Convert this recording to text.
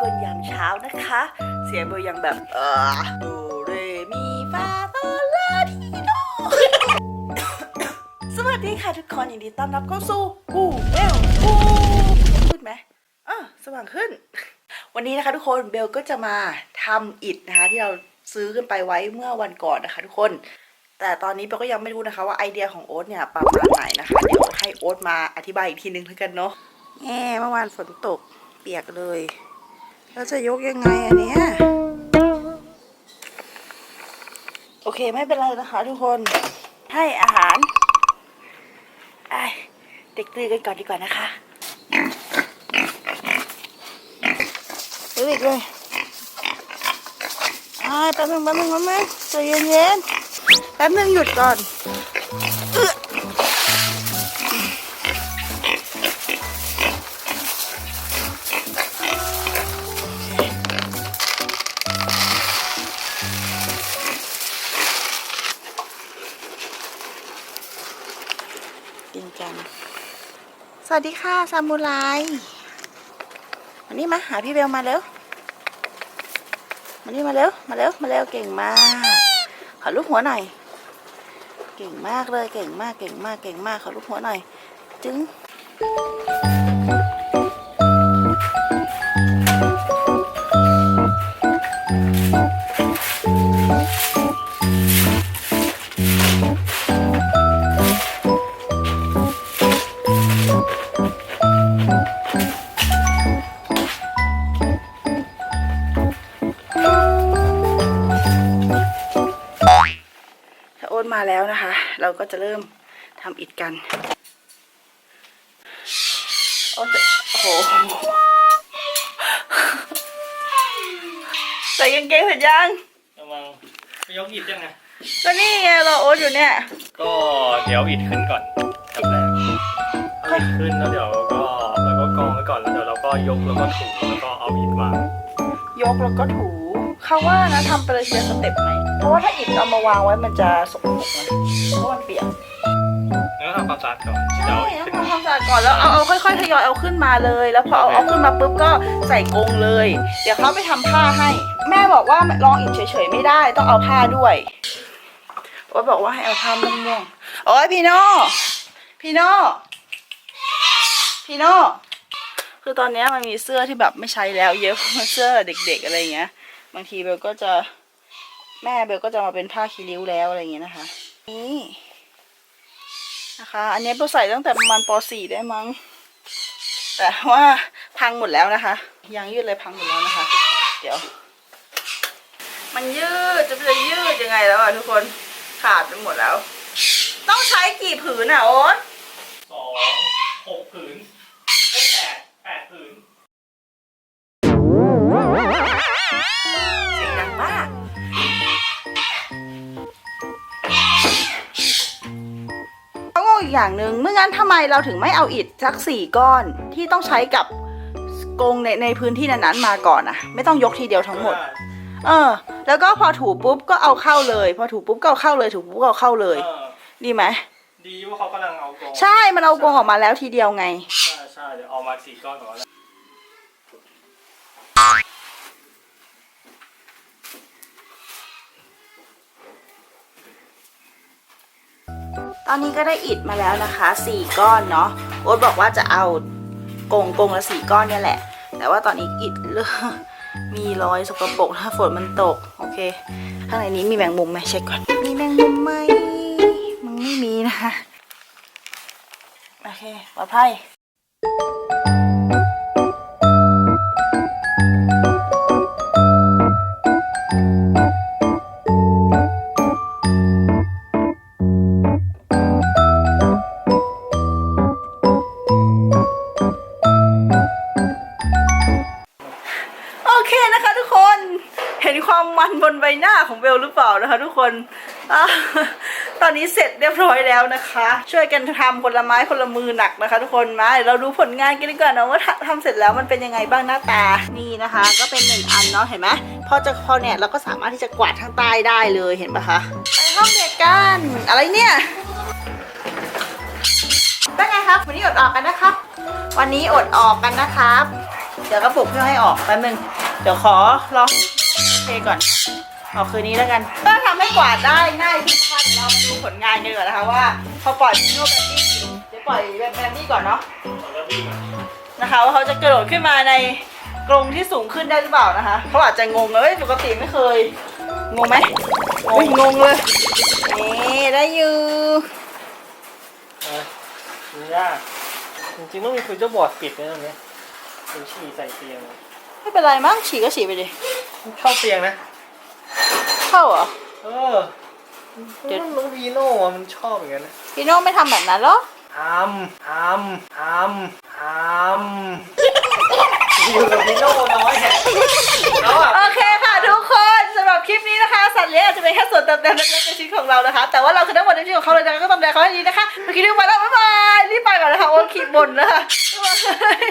กลยามเช้านะคะ เสียงเบลยังแบบเออโดเรมีฟาโซลาทีโดสวัสดีค่ะทุกคนยินดีต้อนรับเข้าสู่กูเบลกูพูดไหมอะสว่างขึ้น วันนี้นะคะทุกคนเบลก็จะมาทำอิฐนะคะ ที่เราซื้อขึ้นไปไว้เมื่อวันก่อนนะคะ ทุกคนแต่ตอนนี้เบลก็ยังไม่รู้นะคะว่าไอเดียของโอ๊ตเนี่ยประมาณไหนนะคะ เดี๋ยวให้โอ๊ตมาอธิบายอีกทีนึงแล้วกันเนาะแง่เมื่อวานฝนตกเปียกเลย แล้วจะยกยังไงอันเนี้ยโอเคไม่เป็นไรนะคะทุกคนให้อาหารไอเด็กตื่นกันก่อนดีกว่านะคะดูอีกเลยไอ้แป๊บนึงแป๊บนึงแป๊บนึงใจเย็นๆแป๊บนึงหยุดก่อน กินกันสวัสดีค่ะซามูไรมานี่มาหาพี่เบลมาเร็วมานี่มาเร็ว มาเร็ว มาเร็ว เก่งมาก ขอลูกหัวหน่อย เก่งมากเลย เก่งมาก เก่งมาก เก่งมาก ขอลูกหัวหน่อย จึง เราก็จะเริ่มทำอิฐกันโอ้แต่โอ้โหใส่กางเกงเสร็จยังกำลังไปยกอิฐยังไงก็นี่ไงเราโอ๊ตอยู่เนี่ย ก็เดี๋ยวอิฐขึ้นก่อนกับแรกเอาอิฐขึ้นแล้วเดี๋ยวก็แล้วก็กองไว้ก่อนแล้วเดี๋ยวเราก็ยกแล้วก็ถูแล้วก็เอาอิฐวางยกแล้วก็ถู เขาว่านะทำไปเลยทีละสเต็ปไหมเพราะว่าถ้าอิฐเอามาวางไว้มันจะสกปรกนะเพราะมันเปียกแล้วก็ทำความสะอาดก่อนเดี๋ยวเอาอิฐให้ขึ้นทำความสะอาดก่อนแล้วเอาเอาค่อยๆทยอยเอาขึ้นมาเลย แล้วพอเอาเอาขึ้นมาปุ๊บก็ใส่กรงเลย เดี๋ยวเขาไปทำผ้าให้ แม่บอกว่าลองอิฐเฉยๆไม่ได้ต้องเอาผ้าด้วยโอ๊ตบอกว่าให้เอาผ้าม่วงๆโอ้ยพี่โน่พี่โน่พี่โน่คือตอนเนี้ยมันมีเสื้อที่แบบไม่ใช้แล้ว เยอะ เสื้อเด็กๆอะไรอย่างเงี้ย บางทีเบลก็จะแม่เบลก็จะมาเป็นผ้าคีริ้วแล้วอะไรอย่างเงี้ยนะคะ นี่นะคะ อันนี้เบลใส่ตั้งแต่ประมาณป .4 ได้มั้ง แต่ว่าพังหมดแล้วนะคะยางยืดเลยพังหมดแล้วนะคะ เดี๋ยว มันยืดจะไปยืดยังไงแล้วอะทุกคนขาดไปหมดแล้ว ต้องใช้กี่ผืนอะโอ๊ตสองหกผืน องงงอีกอย่างหนึ่งเมื่องั้นทำไมเราถึงไม่เอาอิฐสักสี่ก้อนที่ต้องใช้กับกรงในในพื้นที่นั้นๆมาก่อนอะไม่ต้องยกทีเดียวทั้งหมด เออ แล้วก็พอถูปุ๊บก็เอาเข้าเลย พอถูปุ๊บก็เอาเข้าเลย ถูปุ๊บก็เอาเข้าเลยเออดีไหมดีว่าเขากำลังเอากองใช่มันเอากรงออกมาแล้วทีเดียวไง ใช่ใช่เดี๋ยวเอามาสี่ก้อนก่อนแล้ว ตอนนี้ก็ได้อิฐมาแล้วนะคะสี่ก้อนเนาะโอ๊ตบอกว่าจะเอากรงกรงละสี่ก้อนเนี่ยแหละ แต่ว่าตอนนี้อิฐเริ่มมีรอยสกปรกถ้าฝนมันตก โอเค ข้างในนี้มีแมงมุมไหมเช็คก่อน มีแมงมุมไหมมันไม่มีนะคะ โอเคปลอดภัย ห็นความมันบนใบหน้าของเบลหรือเปล่านะคะ ทุกคนอตอนนี้เสร็จเรียบร้อยแล้วนะคะ ช่วยกันทำคนละไม้คนละมือหนักนะคะ ทุกคนมาเดี๋ยวเราดูผลงานกันดีกว่านะว่าทำทำเสร็จแล้วมันเป็นยังไงบ้างหน้าตานี่นะคะ ก็เป็นหนึ่งอันเนาะเห็นไหมพอจะพอเนี่ยเราก็สามารถที่จะกวาดทางใต้ได้เลยเห็นปะคะไปห้องเด็กกันอะไรเนี่ยเป็นไงครับวันนี้อดออกกันนะครับ วันนี้อดออกกันนะครับ เดี๋ยวก็ปลุกเพื่อให้ออกแป๊บนึงเดี๋ยวขอลอง ก่อนออกคืนนี้แล้วกันก็ทำให้กวาดได้ง่ายขึ้นนะคะเดี๋ยวเรามาดูผลงานกันก่อนนะคะว่าพอปล่อยโนแบนดี้เดี๋ยวปล่อยแบนดี้ก่อนเนาะแล้วพี่มานะคะว่าเขาจะกระโดดขึ้นมาในกรงที่สูงขึ้นได้หรือเปล่านะคะเขาอาจจะงงเลยปกติไม่เคย งงไหมงงงงเลยนี่ได้อยู่เออนี่ยากจริงๆต้องมีฟิวเจอร์บอร์ดปิดนะตรงเนี้ยเป็นฉี่ใส่เตียง ไม่เป็นไรมั้งฉี่ก็ฉี่ไปดิเข้าเตียงนะเข้าเหรอเออเดี๋ยวน้องพีโน่อะมันชอบอย่างนั้นนะพี่โน่ไม่ทำแบบนั้นเหรอทำทำทำทำอยู่กับพีโน่น้อยเนี่ยแล้วอะโอเคค่ะทุกคนสำหรับคลิปนี้นะคะ สัตว์เลี้ยงอาจจะเป็นแค่ส่วนเติมเต็มเล็กๆในชีวิตของเรานะคะ แต่ว่าเราคือทั้งหมดในชีวิตของเขาเลยนะคะก็ต้องดูแลเขาให้ดีนะคะเมื่อกี้ดูมาแล้วบ๊ายบายรีบไปก่อนนะคะโอ้ขีดบนนะคะบ๊ายบาย